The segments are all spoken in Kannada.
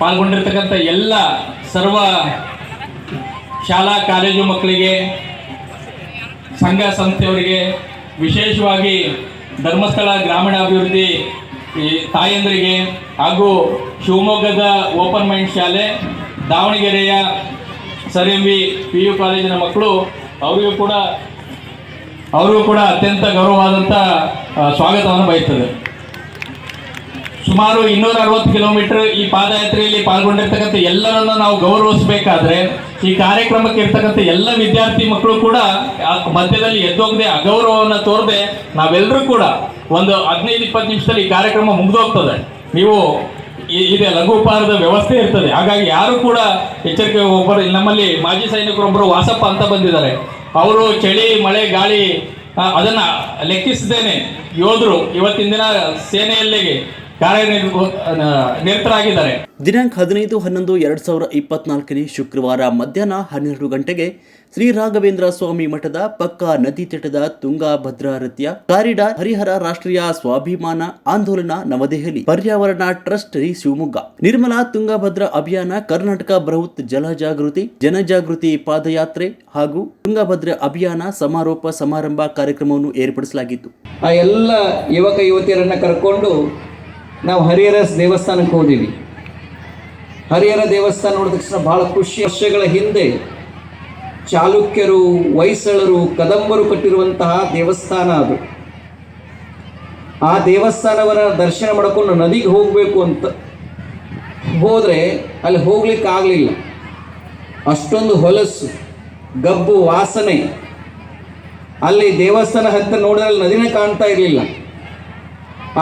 ಪಾಲ್ಗೊಂಡಿರ್ತಕ್ಕಂಥ ಎಲ್ಲ ಸರ್ವ ಶಾಲಾ, ಕಾಲೇಜು ಮಕ್ಕಳಿಗೆ, ಸಂಘ ಸಂಸ್ಥೆಯವರಿಗೆ, ವಿಶೇಷವಾಗಿ ಧರ್ಮಸ್ಥಳ ಗ್ರಾಮೀಣಾಭಿವೃದ್ಧಿ ತಾಯಂದರಿಗೆ ಹಾಗೂ ಶಿವಮೊಗ್ಗದ ಓಪನ್ ಮೈಂಡ್ ಶಾಲೆ, ದಾವಣಗೆರೆಯ sir M V P U ಕಾಲೇಜಿನ ಮಕ್ಕಳು, ಅವರಿಗೂ ಕೂಡ ಅವರಿಗೂ ಕೂಡ ಅತ್ಯಂತ ಗೌರವವಾದಂಥ ಸ್ವಾಗತವನ್ನು ಬಯಸ್ತದೆ. ಸುಮಾರು ಇನ್ನೂರ ಅರವತ್ತು ಕಿಲೋಮೀಟರ್ ಈ ಪಾದಯಾತ್ರೆಯಲ್ಲಿ ಪಾಲ್ಗೊಂಡಿರ್ತಕ್ಕಂಥ ಎಲ್ಲರನ್ನ ನಾವು ಗೌರವಿಸಬೇಕಾದ್ರೆ ಈ ಕಾರ್ಯಕ್ರಮಕ್ಕೆ ಇರ್ತಕ್ಕಂಥ ಎಲ್ಲ ವಿದ್ಯಾರ್ಥಿ ಮಕ್ಕಳು ಕೂಡ ಮಧ್ಯದಲ್ಲಿ ಎದ್ದೋಗದೆ ಅಗೌರವವನ್ನು ತೋರದೆ ನಾವೆಲ್ಲರೂ ಕೂಡ ಒಂದು ಹದಿನೈದು, ಇಪ್ಪತ್ತು ನಿಮಿಷದಲ್ಲಿ ಈ ಕಾರ್ಯಕ್ರಮ ಮುಗಿದೋಗ್ತದೆ. ನೀವು ಇದೆ ಲಘು ಉಪಹಾರದ ವ್ಯವಸ್ಥೆ ಇರ್ತದೆ. ಹಾಗಾಗಿ ಯಾರು ಕೂಡ ಎಚ್ಚರಿಕೆ ಒಬ್ಬರು, ನಮ್ಮಲ್ಲಿ ಮಾಜಿ ಸೈನಿಕರೊಬ್ಬರು ವಾಸಪ್ಪ ಅಂತ ಬಂದಿದ್ದಾರೆ. ಅವರು ಚಳಿ, ಮಳೆ, ಗಾಳಿ ಅದನ್ನು ಲೆಕ್ಕಿಸದೇನೆ ಯೋಧರು ಇವತ್ತಿನ ದಿನ ಸೇನೆಯಲ್ಲಿಗೆ ನಿರತರಾಗಿದ್ದಾರೆ. ದಿನಾಂಕ ಹದಿನೈದು ಹನ್ನೊಂದು ಎರಡ್ ಸಾವಿರ ಇಪ್ಪತ್ನಾಲ್ಕನೇ ಶುಕ್ರವಾರ ಮಧ್ಯಾಹ್ನ ಹನ್ನೆರಡು ಗಂಟೆಗೆ ಶ್ರೀ ರಾಘವೇಂದ್ರ ಸ್ವಾಮಿ ಮಠದ ಪಕ್ಕಾ ನದಿ ತಟದ ತುಂಗಾಭದ್ರಾ ರತಿಯ ಕಾರಿಡಾರ್ ಹರಿಹರ ರಾಷ್ಟ್ರೀಯ ಸ್ವಾಭಿಮಾನ ಆಂದೋಲನ ನವದೆಹಲಿ ಪರ್ಯಾವರಣ ಟ್ರಸ್ಟ್ ಶ್ರೀ ಶಿವಮೊಗ್ಗ. ನಿರ್ಮಲಾ ತುಂಗಭದ್ರಾ ಅಭಿಯಾನ ಕರ್ನಾಟಕ ಬೃಹತ್ ಜಲ ಜಾಗೃತಿ ಜನಜಾಗೃತಿ ಪಾದಯಾತ್ರೆ ಹಾಗೂ ತುಂಗಭದ್ರಾ ಅಭಿಯಾನ ಸಮಾರೋಪ ಸಮಾರಂಭ ಕಾರ್ಯಕ್ರಮವನ್ನು ಏರ್ಪಡಿಸಲಾಗಿತ್ತು. ಆ ಎಲ್ಲ ಯುವಕ ಯುವತಿಯರನ್ನು ಕರ್ಕೊಂಡು ನಾವು ಹರಿಹರ ದೇವಸ್ಥಾನಕ್ಕೆ ಹೋದೀವಿ. ಹರಿಹರ ದೇವಸ್ಥಾನ ನೋಡಿದ ತಕ್ಷಣ ಬಹಳ ಖುಷಿ. ವರ್ಷಗಳ ಹಿಂದೆ ಚಾಲುಕ್ಯರು, ಹೊಯ್ಸಳರು, ಕದಂಬರು ಕಟ್ಟಿರುವಂತಹ ದೇವಸ್ಥಾನ ಅದು. ಆ ದೇವಸ್ಥಾನವನ್ನು ದರ್ಶನ ಮಾಡಿಕೊಂಡು ನದಿಗೆ ಹೋಗಬೇಕು ಅಂತ ಹೋದರೆ ಅಲ್ಲಿ ಹೋಗ್ಲಿಕ್ಕೆ ಆಗಲಿಲ್ಲ. ಅಷ್ಟೊಂದು ಹೊಲಸು, ಗಬ್ಬು, ವಾಸನೆ. ಅಲ್ಲಿ ದೇವಸ್ಥಾನ ಹತ್ತಿರ ನೋಡಿದ್ರೆ ಅಲ್ಲಿ ನದಿನೇ ಕಾಣ್ತಾ ಇರಲಿಲ್ಲ.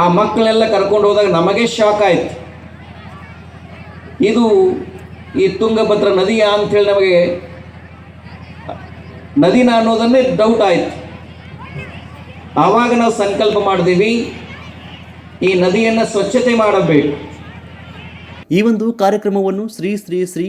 ಆ ಮಕ್ಕಳೆಲ್ಲ ಕರ್ಕೊಂಡು ಹೋದಾಗ ನಮಗೆ ಶಾಕ್ ಆಯ್ತು. ಇದು ಈ ತುಂಗಭದ್ರ ನದಿಯ ಅಂಥೇಳಿ ನಮಗೆ ನದಿನ ಅನ್ನೋದನ್ನೇ ಡೌಟ್ ಆಯ್ತು. ಆವಾಗ ನಾವು ಸಂಕಲ್ಪ ಮಾಡಿದೀವಿ, ಈ ನದಿಯನ್ನು ಸ್ವಚ್ಛತೆ ಮಾಡಬೇಕು. ಈ ಒಂದು ಕಾರ್ಯಕ್ರಮವನ್ನು ಶ್ರೀ ಶ್ರೀ ಶ್ರೀ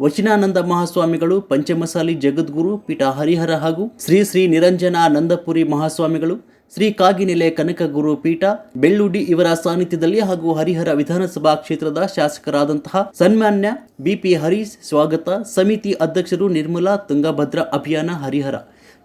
ವಚನಾನಂದ ಮಹಾಸ್ವಾಮಿಗಳು, ಪಂಚಮಸಾಲಿ ಜಗದ್ಗುರು ಪೀಠ ಹರಿಹರ ಹಾಗೂ ಶ್ರೀ ಶ್ರೀ ನಿರಂಜನಾನಂದಪುರಿ ಮಹಾಸ್ವಾಮಿಗಳು ಶ್ರೀ ಕಾಗಿನೆಲೆ ಕನಕಗುರು ಪೀಠ, ಬೆಳ್ಳುಡಿ ಇವರ ಸಾನ್ನಿಧ್ಯದಲ್ಲಿ ಹಾಗೂ ಹರಿಹರ ವಿಧಾನಸಭಾ ಕ್ಷೇತ್ರದ ಶಾಸಕರಾದಂತಹ ಸನ್ಮಾನ್ಯ ಬಿಪಿ ಹರೀಶ್ ಸ್ವಾಗತ ಸಮಿತಿ ಅಧ್ಯಕ್ಷರು ನಿರ್ಮಲಾ ತುಂಗಭದ್ರಾ ಅಭಿಯಾನ ಹರಿಹರ.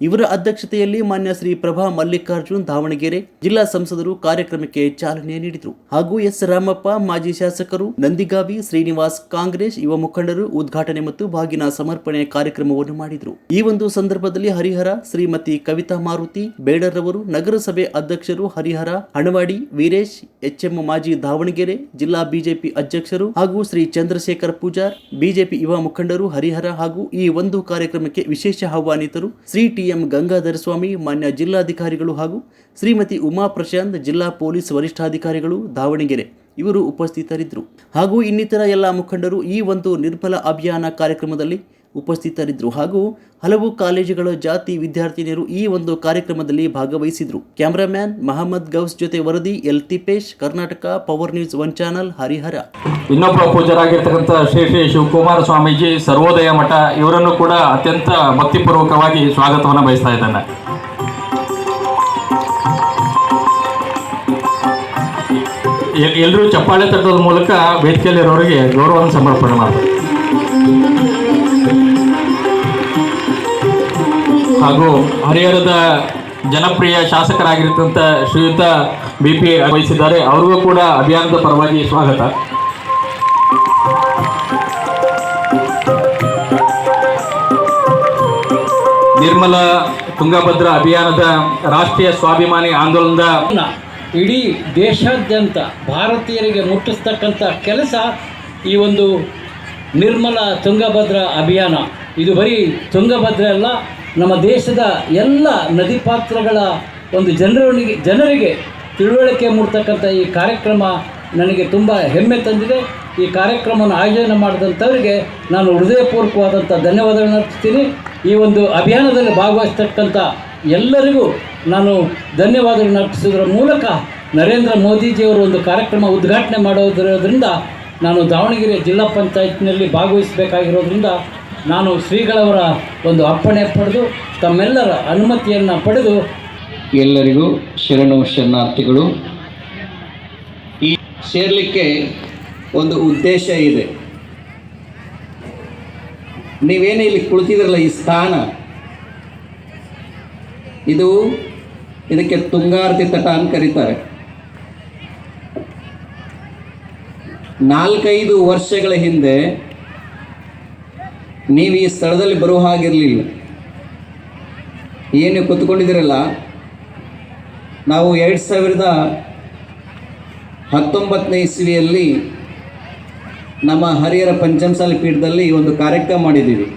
ಇವರ ಅಧ್ಯಕ್ಷತೆಯಲ್ಲಿ ಮಾನ್ಯ ಶ್ರೀ ಪ್ರಭಾ ಮಲ್ಲಿಕಾರ್ಜುನ್ ದಾವಣಗೆರೆ ಜಿಲ್ಲಾ ಸಂಸದರು ಕಾರ್ಯಕ್ರಮಕ್ಕೆ ಚಾಲನೆ ನೀಡಿದರು. ಹಾಗೂ ಎಸ್ ರಾಮಪ್ಪ, ಮಾಜಿ ಶಾಸಕರು ನಂದಿಗಾವಿ, ಶ್ರೀನಿವಾಸ್ ಕಾಂಗ್ರೆಸ್ ಯುವ ಮುಖಂಡರು ಉದ್ಘಾಟನೆ ಮತ್ತು ಬಾಗಿನ ಸಮರ್ಪಣೆ ಕಾರ್ಯಕ್ರಮವನ್ನು ಮಾಡಿದರು. ಈ ಒಂದು ಸಂದರ್ಭದಲ್ಲಿ ಹರಿಹರ ಶ್ರೀಮತಿ ಕವಿತಾ ಮಾರುತಿ, ಬೇಡರವರು ನಗರಸಭೆ ಅಧ್ಯಕ್ಷರು ಹರಿಹರ, ಹಣವಾಡಿ ವೀರೇಶ್, ಎಚ್ಎಂ ಮಾಜಿ ದಾವಣಗೆರೆ ಜಿಲ್ಲಾ ಬಿಜೆಪಿ ಅಧ್ಯಕ್ಷರು ಹಾಗೂ ಶ್ರೀ ಚಂದ್ರಶೇಖರ್ ಪೂಜಾರ್, ಬಿಜೆಪಿ ಯುವ ಮುಖಂಡರು ಹರಿಹರ ಹಾಗೂ ಈ ಒಂದು ಕಾರ್ಯಕ್ರಮಕ್ಕೆ ವಿಶೇಷ ಆಹ್ವಾನಿತರು ಶ್ರೀ ಟಿಎಂ ಗಂಗಾಧರ ಸ್ವಾಮಿ, ಮಾನ್ಯ ಜಿಲ್ಲಾಧಿಕಾರಿಗಳು ಹಾಗೂ ಶ್ರೀಮತಿ ಉಮಾ ಪ್ರಶಾಂತ್, ಜಿಲ್ಲಾ ಪೊಲೀಸ್ ವರಿಷ್ಠಾಧಿಕಾರಿಗಳು ದಾವಣಗೆರೆ ಇವರು ಉಪಸ್ಥಿತರಿದ್ದರು. ಹಾಗೂ ಇನ್ನಿತರ ಎಲ್ಲ ಮುಖಂಡರು ಈ ಒಂದು ನಿರ್ಮಲ ಅಭಿಯಾನ ಕಾರ್ಯಕ್ರಮದಲ್ಲಿ ಉಪಸ್ಥಿತರಿದ್ದರು ಹಾಗೂ ಹಲವು ಕಾಲೇಜುಗಳ ಜಾತಿ ವಿದ್ಯಾರ್ಥಿನಿಯರು ಈ ಒಂದು ಕಾರ್ಯಕ್ರಮದಲ್ಲಿ ಭಾಗವಹಿಸಿದರು. ಕ್ಯಾಮರಾಮ್ಯಾನ್ ಮಹಮ್ಮದ್ ಗೌಸ್ ಜೊತೆ ವರದಿ, L Thipesh Karnataka, power news one channel, Harihara. ಇನ್ನೊಬ್ಬ ಪೂಜರಾಗಿರ್ತಕ್ಕಂಥ ಶ್ರೀ ಶ್ರೀ ಶಿವಕುಮಾರ ಸ್ವಾಮೀಜಿ, ಸರ್ವೋದಯ ಮಠ, ಇವರನ್ನು ಕೂಡ ಅತ್ಯಂತ ಭಕ್ತಿಪೂರ್ವಕವಾಗಿ ಸ್ವಾಗತವನ್ನು ಬಯಸ್ತಾ ಇದ್ದಾನೆ. ಎಲ್ಲರೂ ಚಪ್ಪಾಳೆ ತಟ್ಟೋದ ಮೂಲಕ ವೇದಿಕೆಯಲ್ಲಿರೋರಿಗೆ ಗೌರವವನ್ನು ಸಮರ್ಪಣೆ ಮಾಡ್ತಾರೆ. ಹಾಗೂ ಹರಿಹರದ ಜನಪ್ರಿಯ ಶಾಸಕರಾಗಿರ್ತಂಥ ಶ್ರೀಯುತ ಬಿ ಪಿ ವಹಿಸಿದ್ದಾರೆ. ಅವ್ರಿಗೂ ಕೂಡ ಅಭಿಯಾನದ ಪರವಾಗಿ ಸ್ವಾಗತ. ನಿರ್ಮಲ ತುಂಗಭದ್ರ ಅಭಿಯಾನದ ರಾಷ್ಟ್ರೀಯ ಸ್ವಾಭಿಮಾನಿ ಆಂದೋಲನದ ಇಡೀ ದೇಶಾದ್ಯಂತ ಭಾರತೀಯರಿಗೆ ಮುಟ್ಟಿಸ್ತಕ್ಕಂಥ ಕೆಲಸ ಈ ಒಂದು ನಿರ್ಮಲ ತುಂಗಭದ್ರ ಅಭಿಯಾನ. ಇದು ಬರೀ ತುಂಗಭದ್ರ ಅಲ್ಲ ನಮ್ಮ ದೇಶದ ಎಲ್ಲ ನದಿ ಪಾತ್ರಗಳ ಒಂದು ಜನರಿಗೆ ಜನರಿಗೆ ತಿಳುವಳಿಕೆ ಮೂಡ್ತಕ್ಕಂಥ ಈ ಕಾರ್ಯಕ್ರಮ ನನಗೆ ತುಂಬ ಹೆಮ್ಮೆ ತಂದಿದೆ. ಈ ಕಾರ್ಯಕ್ರಮವನ್ನು ಆಯೋಜನೆ ಮಾಡಿದಂಥವರಿಗೆ ನಾನು ಹೃದಯಪೂರ್ವಕವಾದಂಥ ಧನ್ಯವಾದಗಳನ್ನು ಅರ್ಪಿಸ್ತೀನಿ. ಈ ಒಂದು ಅಭಿಯಾನದಲ್ಲಿ ಭಾಗವಹಿಸ್ತಕ್ಕಂಥ ಎಲ್ಲರಿಗೂ ನಾನು ಧನ್ಯವಾದಗಳನ್ನು ಅರ್ಪಿಸೋದ್ರ ಮೂಲಕ ನರೇಂದ್ರ ಮೋದಿಜಿಯವರು ಒಂದು ಕಾರ್ಯಕ್ರಮ ಉದ್ಘಾಟನೆ ಮಾಡೋದಿರೋದ್ರಿಂದ ನಾನು ದಾವಣಗೆರೆ ಜಿಲ್ಲಾ ಪಂಚಾಯತ್ನಲ್ಲಿ ಭಾಗವಹಿಸಬೇಕಾಗಿರೋದ್ರಿಂದ ನಾನು ಶ್ರೀಗಳವರ ಒಂದು ಅಪ್ಪಣೆ ಪಡೆದು ತಮ್ಮೆಲ್ಲರ ಅನುಮತಿಯನ್ನು ಪಡೆದು ಎಲ್ಲರಿಗೂ ಶರಣು ಶರಣಾರ್ಥಿಗಳು. ಈ ಸೇರಲಿಕ್ಕೆ ಒಂದು ಉದ್ದೇಶ ಇದೆ. ನೀವೇನು ಇಲ್ಲಿ ಕುಳಿತಿದ್ರಲ್ಲ ಈ ಸ್ಥಾನ? ಇದು ಇದಕ್ಕೆ ತುಂಗಾರತಿ ತಟ ಅಂತ ಕರೀತಾರೆ. ನಾಲ್ಕೈದು ವರ್ಷಗಳ ಹಿಂದೆ ನೀವು ಈ ಸ್ಥಳದಲ್ಲಿ ಬರುವ ಹಾಗಿರಲಿಲ್ಲ. ಏನು ಕೂತ್ಕೊಂಡಿದ್ದೀರಲ್ಲ, ನಾವು ಎರಡು ಸಾವಿರದ ಹತ್ತೊಂಬತ್ತನೇ ಇಸ್ವಿಯಲ್ಲಿ ನಮ್ಮ ಹರಿಹರ ಪಂಚಮಸಾಲಿ ಪೀಠದಲ್ಲಿ ಒಂದು ಕಾರ್ಯಕ್ರಮ ಮಾಡಿದ್ದೀವಿ.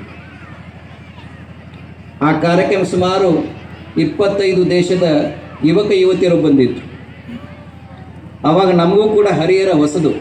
ಆ ಕಾರ್ಯಕ್ರಮ ಸುಮಾರು ಇಪ್ಪತ್ತೈದು ದೇಶದ ಯುವಕ ಯುವತಿಯರು ಬಂದಿತ್ತು ಆವಾಗ ನಮಗೂ ಕೂಡ ಹರಿಹರ ಹೊಸದು.